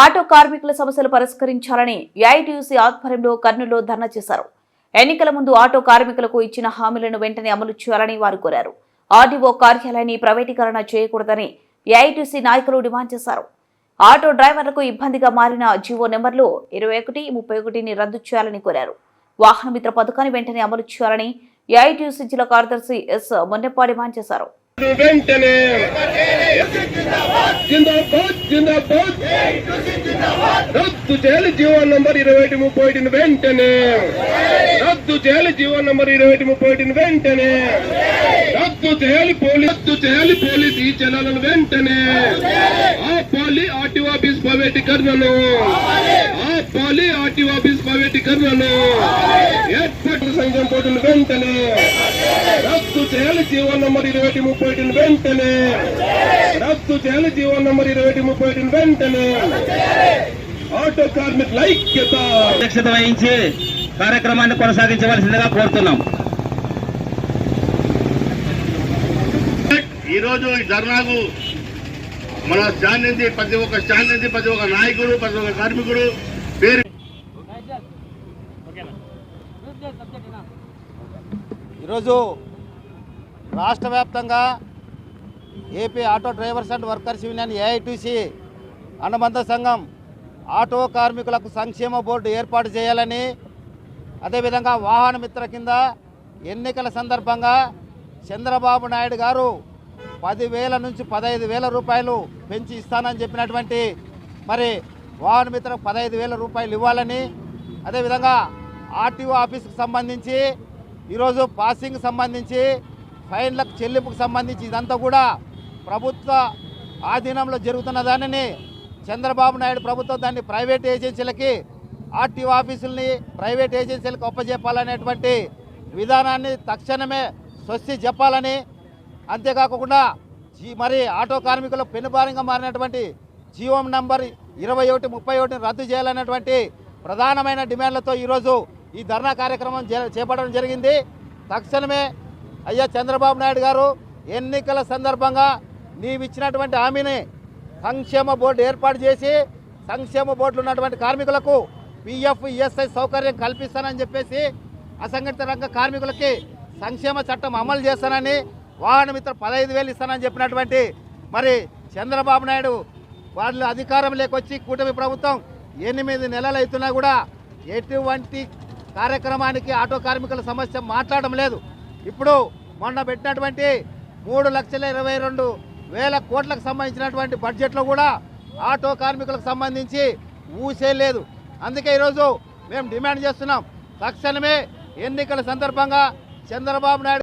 Auto కార్మికుల సమస్యలు పరిష్కరించాలని ఏఐటీయూసీ ఆధ్వర్యంలో కర్నూలులో ధర్నా చేశారు. ఎన్నికల ముందు ఆటో కార్మికులకు ఇచ్చిన హామీలను వెంటనే అమలు చేయాలని వారు కోరారు. ఆర్డీఓ కార్యాలయాన్ని ప్రైవేటీకరణ చేయకూడదని ఏఐటీసీ నాయకులు డిమాండ్ చేశారు. ఆటో డ్రైవర్లకు ఇబ్బందిగా మారిన జీవో నెంబర్లు ఇరవై ఒకటి ముప్పై ఒకటిని రద్దు చేయాలని కోరారు. వాహన మిత్ర పథకాన్ని వెంటనే అమలు చేయాలని ఏఐటీయూసీ జిల్లా కార్యదర్శి ఎస్ మొన్నెప్ప డిమాండ్ చేశారు. వెంటనే. జిందాబాద్! జిందాబాద్! రద్దు చేయాలి జీవో నంబర్ ఇరవై ఒకటి ముప్పై ఒకటిని వెంటనే. రద్దు చేయాలి జీవో నంబర్ ఇరవై ఒకటి ముప్పై ఒకటిని వెంటనే. రద్దు చేయాలి పోలీస్ రద్దు చేయాలి పోలీస్ ఈ చలాలను వెంటనే. ఆపాలి ఆర్టీఓ ఆఫీస్ ప్రైవేటీకరణను. ఆపాలి ఆర్టీఓ ఆఫీస్ ప్రైవేటీకరణను. ఏర్పాటు సంఘం పోటీలు వెంటనే. చేయాలి జీవో నంబర్ ఇరవై ఒకటి ముప్పై ఒకటిని వెంటనే. రద్దు చేయాలి జీవో నంబర్ ఇరవై ఒకటి ముప్పై ఒకటిని వెంటనే. ఆటో కార్మికుల ఐక్యత. అధ్యక్షత వహించి కార్యక్రమాన్ని కొనసాగించవలసిందిగా కోరుతున్నాం. ఈ రోజు ఈ ధర్నాకు మన స్టాండ్ నుంచి ప్రతి ఒక్క స్టాండ్ నుంచి ప్రతి ఒక్క నాయకుడు ప్రతి ఒక్క కార్మికుడు పేరు ఈరోజు రాష్ట్ర వ్యాప్తంగా AP auto drivers and workers union AITC అనుబంధ సంఘం ఆటో కార్మికులకు సంక్షేమ బోర్డు ఏర్పాటు చేయాలని అదేవిధంగా వాహన మిత్ర కింద ఎన్నికల సందర్భంగా చంద్రబాబు నాయుడు గారు పదివేల నుంచి పదహైదు వేల రూపాయలు పెంచి ఇస్తానని చెప్పినటువంటి మరి వాహన మిత్రకు పదహైదు వేల రూపాయలు ఇవ్వాలని అదేవిధంగా ఆర్టీఓ ఆఫీస్కి సంబంధించి ఈరోజు పాసింగ్ సంబంధించి ఫైన్లకు చెల్లింపుకు సంబంధించి ఇదంతా కూడా ప్రభుత్వ ఆధీనంలో జరుగుతున్న దానిని చంద్రబాబు నాయుడు ప్రభుత్వం దాన్ని ప్రైవేట్ ఏజెన్సీలకి ఆర్టీఓ ఆఫీసుల్ని ప్రైవేట్ ఏజెన్సీలకు అప్పజెప్పాలనేటువంటి విధానాన్ని తక్షణమే స్వస్తి చెప్పాలని అంతేకాకుండా జీ మరి ఆటో కార్మికులు పెనుభారంగా మారినటువంటి జీవం నంబర్ ఇరవై ఒకటి ముప్పై ఒకటిని రద్దు చేయాలనేటువంటి ప్రధానమైన డిమాండ్లతో ఈరోజు ఈ ధర్నా కార్యక్రమం జే- చేపట్టడం జరిగింది. తక్షణమే అయ్యా చంద్రబాబు నాయుడు గారు ఎన్నికల సందర్భంగా నీవిచ్చినటువంటి హామీని సంక్షేమ బోర్డు ఏర్పాటు చేసి సంక్షేమ బోర్డులో ఉన్నటువంటి కార్మికులకు పిఎఫ్ ఈఎస్ఐ సౌకర్యం కల్పిస్తానని చెప్పేసి అసంఘటిత రంగ కార్మికులకి సంక్షేమ చట్టం అమలు చేస్తానని వాహన మిత్ర పదహైదు వేలు ఇస్తానని చెప్పినటువంటి మరి చంద్రబాబు నాయుడు వాళ్ళు అధికారం లేకొచ్చి కూటమి ప్రభుత్వం ఎనిమిది నెలలు అవుతున్నా కూడా ఎటువంటి కార్యక్రమానికి ఆటో కార్మికుల సమస్య మాట్లాడడం లేదు. ఇప్పుడు మొన్న పెట్టినటువంటి మూడు లక్షల ఇరవై రెండు వేల కోట్లకు సంబంధించినటువంటి బడ్జెట్లో కూడా ఆటో కార్మికులకు సంబంధించి ఊసే లేదు. అందుకే ఈరోజు మేము డిమాండ్ చేస్తున్నాం. తక్షణమే ఎన్నికల సందర్భంగా చంద్రబాబు నాయుడు